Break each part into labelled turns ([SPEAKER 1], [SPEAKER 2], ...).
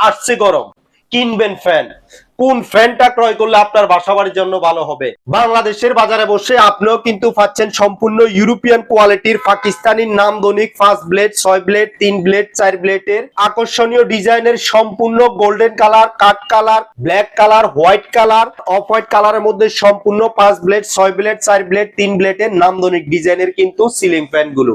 [SPEAKER 1] আসছে গরম। কিনবেন ফ্যান। কোন ফ্যানটা ক্রয় করলে আপনার বাসাবাড়ির জন্য ভালো হবে? বাংলাদেশের বাজারে বসে আপনিও কিন্তু পাচ্ছেন সম্পূর্ণ ইউরোপিয়ান কোয়ালিটির পাকিস্তানি নামদনিক ফার্স্ট ব্লেড ছয় ব্লেড তিন ব্লেড চার ব্লেডের আকর্ষণীয় ডিজাইনের সম্পূর্ণ golden colour cut colour black colour white colour off white কালারের মধ্যে সম্পূর্ণ পাঁচ ব্লেড ছয় ব্লেড চার ব্লেড তিন ব্লেডের নামদনিক ডিজাইনের কিন্তু সিলিং ফ্যানগুলো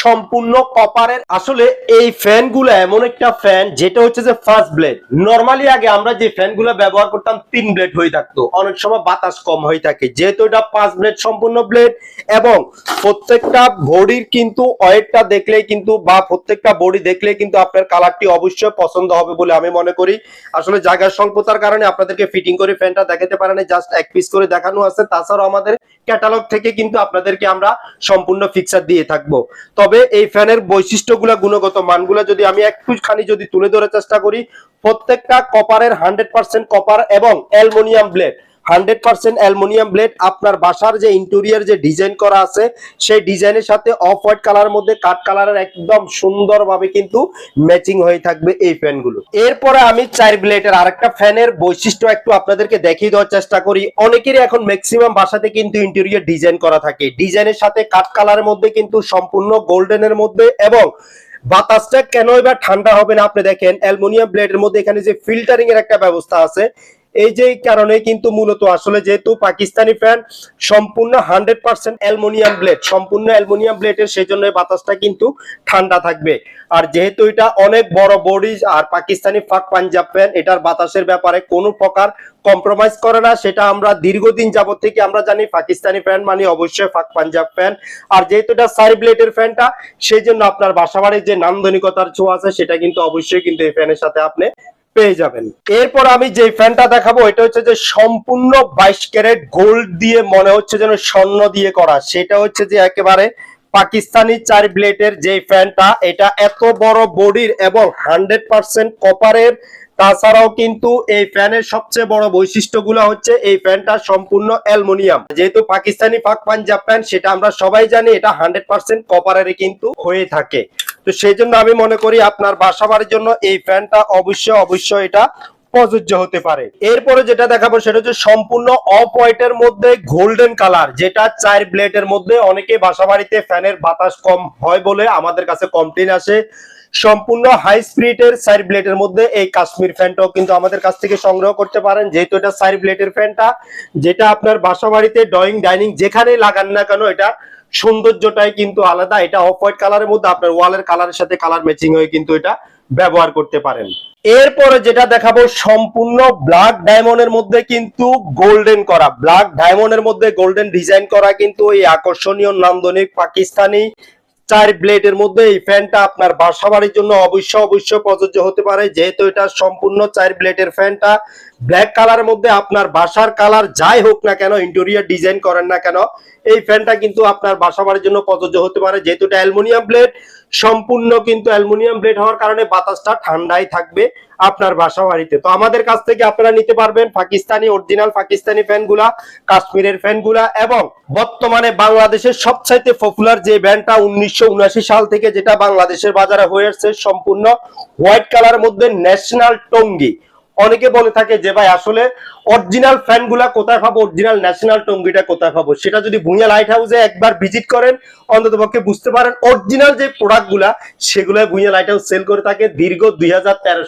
[SPEAKER 1] সম্পূর্ণ কপারের আসলে এই ফ্যানগুলো এমন একটা ফ্যান যেটা হচ্ছে যে ফার্স্ট ব্লেড নর্মালি আগে আমরা যে ফ্যানগুলো ব্যবহার করতাম তিন ব্লেড হয়ে থাকতো। অনেক সময় বাতাস কম হয়ে থাকে। যেহেতু এটা পাঁচ ব্লেড সম্পূর্ণ ব্লেড এবং প্রত্যেকটা বডির কিন্তু ওয়েটটা দেখলেই কিন্তু বা প্রত্যেকটা বডি দেখলে কিন্তু আপনার কালারটি অবশ্যই পছন্দ হবে বলে আমি মনে করি। আসলে জায়গার স্বল্পতার কারণে আপনাদেরকে ফিটিং করে ফ্যানটা দেখাতে পারে না জাস্ট এক পিস করে দেখানো আছে। তাছাড়াও আমাদের ক্যাটালগ থেকে কিন্তু আপনাদেরকে আমরা সম্পূর্ণ ফিক্সার দিয়ে থাকব। তবে এই ফ্যানের বৈশিষ্ট্যগুলো, গুণগত মানগুলো যদি আমি একটুখানি যদি তুলে ধরার চেষ্টা করি, প্রত্যেকটা কপারের হান্ড্রেড পার্সেন্ট কপার এবং aluminium blade. Hundred percent aluminium blade. আপনার বাসার যে ইন্টেরিয়ার যে ডিজাইন করা আছে, সেই ডিজাইনের সাথে অফ হোয়াইট কালার মধ্যে কাঠ কালারের একদম সুন্দরভাবে কিন্তু ম্যাচিং হয়ে থাকবে এই ফ্যানগুলো। এরপরে আমি চার ব্লেডের আরেকটা ফ্যানের বৈশিষ্ট্য একটু আপনাদেরকে দেখিয়ে দেওয়ার চেষ্টা করি। অনেকেরই এখন ম্যাক্সিমাম বাসাতে কিন্তু ইন্টেরিয়ার ডিজাইন করা থাকে। ডিজাইনের সাথে কাঠ কালারের মধ্যে কিন্তু সম্পূর্ণ গোল্ডেনের মধ্যে এবং বাতাসটা কেন এবার ঠান্ডা হবে না? আপনি দেখেন, অ্যালুমিনিয়াম ব্লেডের মধ্যে এখানে যে ফিল্টারিং এর একটা ব্যবস্থা আছে এই যে কারণে কিন্তু মূলত আসলে যেহেতু পাকিস্তানি ফ্যান সম্পূর্ণ হান্ড্রেড পার্সেন্ট অ্যালুমিনিয়াম ব্লেড সম্পূর্ণ অ্যালুমিনিয়াম ব্লেডের সেই জন্য বাতাসটা কিন্তু ঠান্ডা থাকবে। আর যেহেতু এটা অনেক বড় বডি আর পাকিস্তানি ফাক পাঞ্জাব ফ্যান এটার বাতাসের ব্যাপারে কোনো প্রকার কম্প্রোমাইজ করে না, সেটা আমরা দীর্ঘদিন যাবত থেকে আমরা জানি, পাকিস্তানি ফ্যান মানে অবশ্যই ফাক পাঞ্জাব ফ্যান আর যেহেতু এটা সারি ব্লেডের ফ্যানটা সেই জন্য আপনার বাসাবাড়ির যে নান্দনিকতার ছোঁয়া আছে, সেটা কিন্তু অবশ্যই কিন্তু এই ফ্যানের সাথে আপনি পেয়ে যাবেন। এরপর আমি যে ফ্যানটা দেখাবো, এটা হচ্ছে যে সম্পূর্ণ বাইশ ক্যারেট গোল্ড দিয়ে মনে হচ্ছে যেন স্বর্ণ দিয়ে করা। সেটা হচ্ছে যে একেবারে পাকিস্তানি চার ব্লেডের যে ফ্যানটা, এটা এত বড় বডির এবং হান্ড্রেড পার্সেন্ট কপারের। তাছাড়াও কিন্তু এই ফ্যানের সবচেয়ে বড় বৈশিষ্ট্যগুলো হচ্ছে এই ফ্যানটা সম্পূর্ণ অ্যালুমিনিয়াম। যেহেতু পাকিস্তানি পাক পাঞ্জাব ফ্যান, সেটা আমরা সবাই জানি, এটা হান্ড্রেড পার্সেন্ট কপারের কিন্তু হয়ে থাকে। তো সেই জন্য আমি মনে করি আপনার বাসা বাড়ির জন্য এই ফ্যানটা অবশ্যই অবশ্যই এটা প্রযোজ্য হতে পারে। এরপরে যেটা দেখাবো সেটা হচ্ছে সম্পূর্ণ অফ হোয়াইটের মধ্যে গোল্ডেন কালার, যেটা চার ব্লেডের মধ্যে অনেকে বাসা বাড়িতে ফ্যানের বাতাস কম হয় বলে আমাদের কাছে কমপ্লেন আসে। সম্পূর্ণ হাই স্পিরিটের সাইড ব্লেডের মধ্যে এই কাশ্মীর ফ্যানটাও কিন্তু আমাদের কাছ থেকে সংগ্রহ করতে পারেন, যেহেতু এটা সাইড ব্লেডের ফ্যানটা, যেটা আপনার বাসা বাড়িতে, ড্রয়িং, ডাইনিং যেখানে লাগান না কেন, এটা সৌন্দর্যটাই কিন্তু আলাদা। এটা অফ হোয়াইট কালারের মধ্যে আপনার ওয়ালের কালারের সাথে কালার ম্যাচিং হয়ে কিন্তু এটা ব্যবহার করতে পারেন। এরপরে যেটা দেখাবো, সম্পূর্ণ ব্ল্যাক ডায়মন্ডের মধ্যে কিন্তু গোল্ডেন করা। ব্ল্যাক ডায়মন্ডের মধ্যে গোল্ডেন ডিজাইন করা কিন্তু এই আকর্ষণীয় নান্দনিক পাকিস্তানি চার ব্লেডের মধ্যে এই ফ্যানটা আপনার বাসা বাড়ির জন্য অবশ্য অবশ্য প্রযোজ্য হতে পারে। যেহেতু এটা সম্পূর্ণ চার ব্লেডের ফ্যানটা, ব্ল্যাক কালারের মধ্যে আপনার বাসার কালার যাই হোক না কেন ইন্টেরিয়ার ডিজাইন করেন না কেন, এই ফ্যানটা কিন্তু আপনার বাসা বাড়ির জন্য প্রযোজ্য হতে পারে। যেহেতু এটা অ্যালুমিনিয়াম ব্লেড সম্পূর্ণ কিন্তু অ্যালুমিনিয়াম ব্লেড হওয়ার কারণে বাতাসটা ঠান্ডাই থাকবে আপনার বাসা বাড়িতে। তো আমাদের কাছ থেকে আপনারা নিতে পারবেন পাকিস্তানি অরিজিনাল পাকিস্তানি ফ্যানগুলা, কাশ্মীরের ফ্যানগুলা এবং বর্তমানে বাংলাদেশের সবচাইতে পপুলার যে ব্যান্ডটা উনিশশো উনআশি সাল থেকে যেটা বাংলাদেশের বাজারে হয়ে আসছে সম্পূর্ণ হোয়াইট কালার মধ্যে ন্যাশনাল টঙ্গি। অনেকে বলে থাকে যে ভাই আসলে অরিজিনাল ফ্যানগুলা কোথায় পাবো? অরিজিনাল ন্যাশনাল টঙ্গিটা কোথায় পাবো? সেটা যদি ভুঁইয়া লাইট হাউসে একবার ভিজিট করেন অন্তত পক্ষে বুঝতে পারেন অরিজিনাল যে প্রোডাক্টগুলা সেগুলো ভুঁইয়া লাইট হাউস সেল করে থাকে দীর্ঘ দুই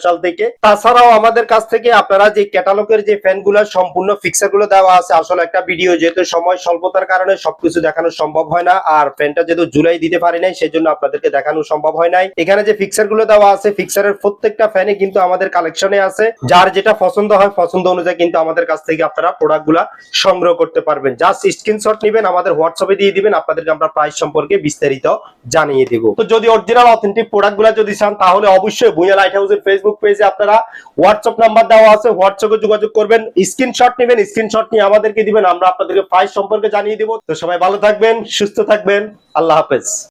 [SPEAKER 1] সাল থেকে। তাছাড়াও আমাদের কাছ থেকে আপনারা যে ক্যাটালগের যে ফ্যানগুলা সম্পূর্ণ ফিক্সারগুলো দেওয়া আছে, আসলে একটা ভিডিও যেহেতু সময় স্বল্পতার কারণে সবকিছু দেখানো সম্ভব হয় না, আর ফ্যানটা যেহেতু জুলাই দিতে পারি নাই সেই জন্য আপনাদেরকে দেখানো সম্ভব হয় নাই। এখানে যে ফিক্সারগুলো দেওয়া আছে ফিক্সারের প্রত্যেকটা ফ্যানে কিন্তু আমাদের কালেকশনে আছে। যার যেটা পছন্দ হয়, পছন্দ অনুযায়ী কিন্তু আমাদের কাছ থেকে আপনারা প্রোডাক্টগুলা সংগ্রহ করতে পারবেন। জাস্ট স্ক্রিনশট নেবেন, আমাদের হোয়াটসঅ্যাপে দিয়ে দিবেন, আপনাদেরকে আমরা প্রাইস সম্পর্কে বিস্তারিত জানিয়ে দিব। তো যদি অরিজিনাল অথেন্টিক প্রোডাক্টগুলা যদি চান, তাহলে অবশ্যই ভুঁইয়া লাইট হাউসের ফেসবুক পেজে আপনারা হোয়াটসঅ্যাপ নাম্বার দেওয়া আছে হোয়াটসঅ্যাপে যোগাযোগ করবেন স্ক্রিনশট নেবেন স্ক্রিনশট নিয়ে আমাদেরকে দিবেন, আমরা আপনাদেরকে প্রাইস সম্পর্কে জানিয়ে দিব। তো সবাই ভালো থাকবেন, সুস্থ থাকবেন, আল্লাহ হাফেজ।